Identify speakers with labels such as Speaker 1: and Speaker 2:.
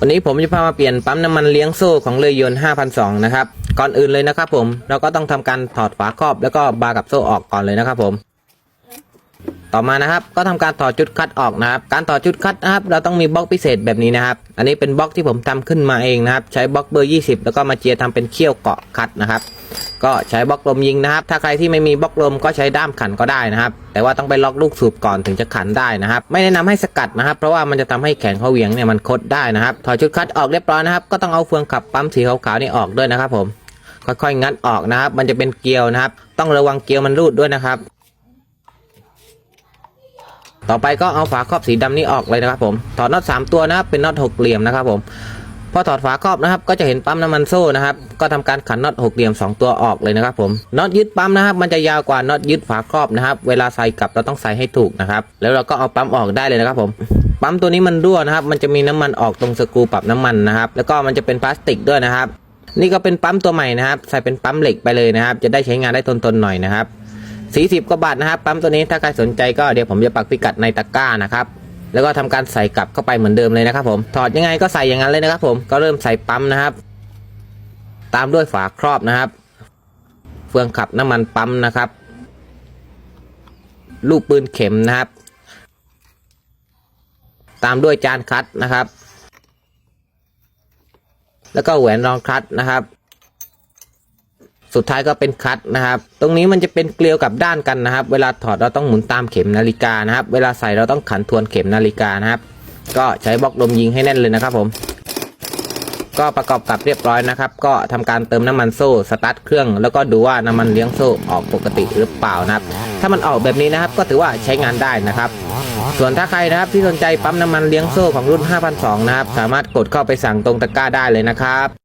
Speaker 1: วันนี้ผมจะพามาเปลี่ยนปั๊มน้ำมันเลี้ยงโซ่ของเรือยนต์5,002 นะครับ ก่อนอื่นเลยนะครับผม เราก็ต้องทำการถอดฝาครอบแล้วก็บาร์กับโซ่ออกก่อนเลยนะครับผม ต่อมานะครับ ก็ทำการถอดจุดคัดออกนะครับ การถอดจุดคัดนะครับ เราต้องมีบล็อกพิเศษแบบนี้นะครับ อันนี้เป็นบล็อกที่ผมทำขึ้นมาเองนะครับ ใช้บล็อกเบอร์ 20 แล้วก็มาเจียทำเป็นเขี้ยวเกาะคัดนะครับ ก็ใช้บล็อกลมยิงนะครับ ถ้าใครที่ไม่มีบล็อกลมก็ใช้ด้ามขันก็ได้นะครับ แต่ว่าต้องไปล็อกลูกสูบก่อนถึงจะขันได้นะครับ ไม่แนะนำให้สกัดนะครับ เพราะว่ามันจะทำให้แขนเขาเหวียงเนี่ยมันคดได้นะครับ ถอดชุดคัดออกเรียบร้อยนะครับ ก็ต้องเอาเฟืองขับปั๊มสีขาวๆนี่ออกด้วยนะครับ ผม ค่อยๆงัดออกนะครับ มันจะเป็นเกลียวนะครับ ต้องระวังเกลียวมันรูดด้วยนะครับต่อไปก็เอาฝาครอบสีดำนี้ออกเลยนะครับผม ถอดน็อตสามตัวนะครับเป็นน็อตหกเหลี่ยมนะครับผม อถอดฝาครอบนะครับ ก็จะเห็นปั๊มน้ำมันโซ่นะครับ ก็ทำการขันน็อตหกเหลี่ยมสองตัวออกเลยนะครับผมน็อตยึดปั๊มนะครับ มันจะยาวกว่าน็อตยึดฝาครอบนะครับ เวลาใส่กลับเราต้องใส่ให้ถูกนะครับ แล้วเราก็เอาปั๊มออกได้เลยนะครับผมปั๊มตัวนี้มันรั่วนะครับ มันจะมีน้ำมันออกตรงสกรูปรับน้ำมันนะครับ แล้วก็มันจะเป็นพลาสติกด้วยนะครับ นี่ก็เป็นปั๊มตัวใหม่นะครับ ใส่เป็นปั๊มเหล็กไปเลยนะครับ จะได้ใช้งานได้ทนๆหน่อยนะครับ40กว่าบาทนะครับ ปั๊มตัวนี้ถ้าใครสนใจก็เดี๋ยวผมจะปักพิกัดในตะกร้านะครับ แล้วก็ทำการใส่กลับเข้าไปเหมือนเดิมเลยนะครับผม ถอดยังไงก็ใส่อย่างนั้นเลยนะครับผม ก็เริ่มใส่ปั๊มนะครับ ตามด้วยฝาครอบนะครับ เฟืองขับน้ำมันปั๊มนะครับ ลูกปืนเข็มนะครับ ตามด้วยจานคัดนะครับ แล้วก็แหวนรองคัดนะครับ สุดท้ายก็เป็นคัดนะครับ ตรงนี้มันจะเป็นเกลียวกับด้านกันนะครับ เวลาถอดเราต้องหมุนตามเข็มนาฬิกานะครับ เวลาใส่เราต้องขันทวนเข็มนาฬิกานะครับ ก็ใช้บล็อกลมยิงให้แน่นเลยนะครับผม ก็ประกอบกับเรียบร้อยนะครับ ก็ทำการเติมน้ำมันโซ่สตาร์ทเครื่องแล้วก็ดูว่าน้ำมันเลี้ยงโซ่ออกปกติหรือเปล่านะครับ ถ้ามันออกแบบนี้นะครับ ก็ถือว่าใช้งานได้นะครับส่วนถ้าใครนะครับที่สนใจปั๊มน้ำมันเลี้ยงโซ่ของรุ่น 5,002 นะครับ สามารถกดเข้าไปสั่งตรงตะกร้าได้เลยนะครับ